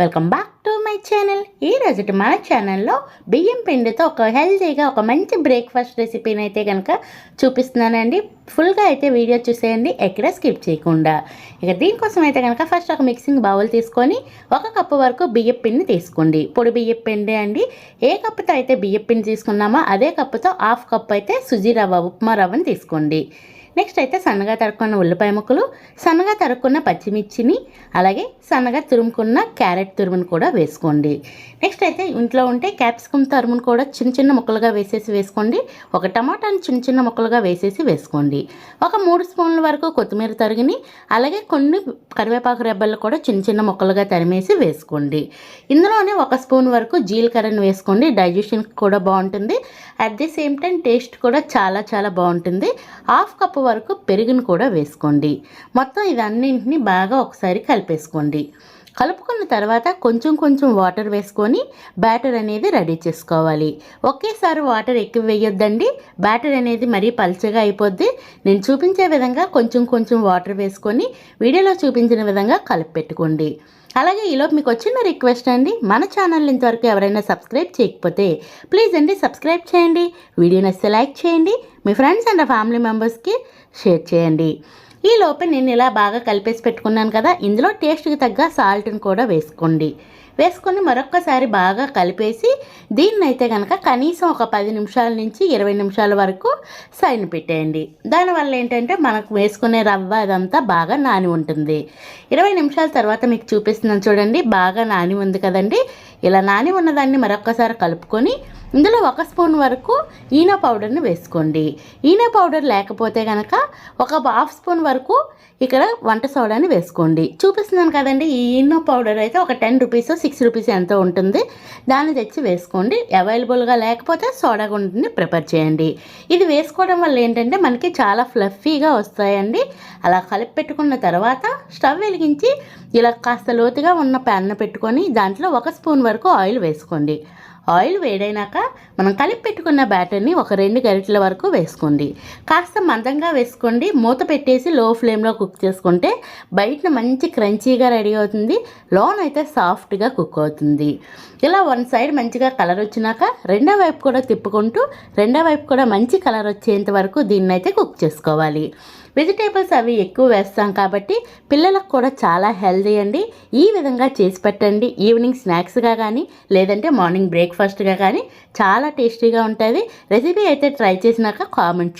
Welcome back to my channel ఈ రోజు మన ఛానల్లో బియ్యం పిండితో ఒక హెల్తీగా ఒక మంచి బ్రేక్ఫాస్ట్ రెసిపీని అయితే కనుక చూపిస్తున్నానండి. ఫుల్గా అయితే వీడియో చూసేయండి ఎక్కడ స్కిప్ చేయకుండా. ఇక దీనికోసం అయితే కనుక ఫస్ట్ ఒక మిక్సింగ్ బౌల్ తీసుకొని ఒక కప్పు వరకు బియ్యం పిండి తీసుకోండి. పొడి బియ్యం పిండి అండి. ఏ కప్పుతో అయితే బియ్యం పిండి తీసుకున్నామో అదే కప్పుతో హాఫ్ కప్ అయితే సుజీ రవ్వ ఉప్మా రవ్వని తీసుకోండి. నెక్స్ట్ అయితే సన్నగా తరుక్కున్న ఉల్లిపాయ ముక్కలు సన్నగా తరుక్కున్న పచ్చిమిర్చిని అలాగే సన్నగా తురుముకున్న క్యారెట్ తురుమును కూడా వేసుకోండి. నెక్స్ట్ అయితే ఇంట్లో ఉంటే క్యాప్సికమ్ తురుమును కూడా చిన్న చిన్న ముక్కలుగా వేసేసి వేసుకోండి. ఒక టమాటాని చిన్న చిన్న ముక్కలుగా వేసేసి వేసుకోండి. ఒక మూడు స్పూన్ల వరకు కొత్తిమీర తరిగిని అలాగే కొన్ని కరివేపాకు రెబ్బలు కూడా చిన్న చిన్న ముక్కలుగా తరిమేసి వేసుకోండి. ఇందులోనే ఒక స్పూన్ వరకు జీలకర్రను వేసుకోండి. డైజెషన్ కూడా బాగుంటుంది. At the same time taste కూడా చాలా చాలా బాగుంటుంది. హాఫ్ కప్ వరకు పెరుగును కూడా వేసుకోండి. మొత్తం ఇదన్నింటిని బాగా ఒకసారి కలిపేసుకోండి. కలుపుకున్న తర్వాత కొంచెం కొంచెం వాటర్ వేసుకొని బ్యాటర్ అనేది రెడీ చేసుకోవాలి. ఒకేసారి వాటర్ ఎక్కువ వేయొద్దండి. బ్యాటర్ అనేది మరీ పల్చగా అయిపోద్ది. నేను చూపించే విధంగా కొంచెం కొంచెం వాటర్ వేసుకొని వీడియోలో చూపించిన విధంగా కలిపి పెట్టుకోండి. అలాగే ఈలోపు మీకు వచ్చిన రిక్వెస్ట్ అండి. మన ఛానల్ ఇంతవరకు ఎవరైనా సబ్స్క్రైబ్ చేయకపోతే ప్లీజ్ అండి సబ్స్క్రైబ్ చేయండి. వీడియో నచ్చితే లైక్ చేయండి. మీ ఫ్రెండ్స్ అండ్ ఫ్యామిలీ మెంబర్స్కి షేర్ చేయండి. ఈ లోపే నేను ఇలా బాగా కలిపేసి పెట్టుకున్నాను కదా ఇందులో టేస్ట్కి తగ్గ సాల్ట్ని కూడా వేసుకోండి. వేసుకొని మరొక్కసారి బాగా కలిపేసి దీన్ని అయితే కనుక కనీసం ఒక పది నిమిషాల నుంచి ఇరవై నిమిషాల వరకు సైన్ పెట్టేయండి. దానివల్ల ఏంటంటే మనకు వేసుకునే రవ్వ అదంతా బాగా నాని ఉంటుంది. ఇరవై నిమిషాల తర్వాత మీకు చూపిస్తున్నాను చూడండి బాగా నాని ఉంది కదండి. ఇలా నాని ఉన్నదాన్ని మరొక్కసారి కలుపుకొని ఇందులో ఒక స్పూన్ వరకు ఈనో పౌడర్ని వేసుకోండి. ఈనో పౌడర్ లేకపోతే కనుక ఒక హాఫ్ స్పూన్ వరకు ఇక్కడ వంట సోడాని వేసుకోండి. చూపిస్తున్నాను కదండి ఈ ఈనో పౌడర్ అయితే ఒక టెన్ రూపీస్ సిక్స్ రూపీస్ ఎంతో ఉంటుంది. దాన్ని తెచ్చి వేసుకోండి. అవైలబుల్గా లేకపోతే సోడా గుండిని ప్రిపేర్ చేయండి. ఇది వేసుకోవడం వల్ల ఏంటంటే మనకి చాలా ఫ్లఫీగా వస్తాయండి. అలా కలిపి పెట్టుకున్న తర్వాత స్టవ్ వెలిగించి ఇలా కాస్త లోతుగా ఉన్న ప్యాన్ను పెట్టుకొని దాంట్లో ఒక స్పూన్ వరకు ఆయిల్ వేసుకోండి. ఆయిల్ వేడైనాక మనం కలిపి పెట్టుకున్న బ్యాటర్ని ఒక రెండు గరిటెల వరకు వేసుకోండి. కాస్త మందంగా వేసుకోండి. మూత పెట్టేసి లో ఫ్లేమ్లో కుక్ చేసుకుంటే బయటన మంచి క్రంచీగా రెడీ అవుతుంది. లోన్ అయితే సాఫ్ట్గా కుక్ అవుతుంది. ఇలా వన్ సైడ్ మంచిగా కలర్ వచ్చినాక రెండో వైపు కూడా తిప్పుకుంటూ రెండో వైపు కూడా మంచి కలర్ వచ్చేంత వరకు దీన్ని అయితే కుక్ చేసుకోవాలి. వెజిటేబుల్స్ అవి ఎక్కువ వేస్తాం కాబట్టి పిల్లలకు కూడా చాలా హెల్దీ అండి. ఈ విధంగా చేసి పెట్టండి. ఈవినింగ్ స్నాక్స్గా కానీ లేదంటే మార్నింగ్ బ్రేక్ఫాస్ట్గా కానీ చాలా టేస్టీగా ఉంటుంది. రెసిపీ అయితే ట్రై చేసినాక కామెంట్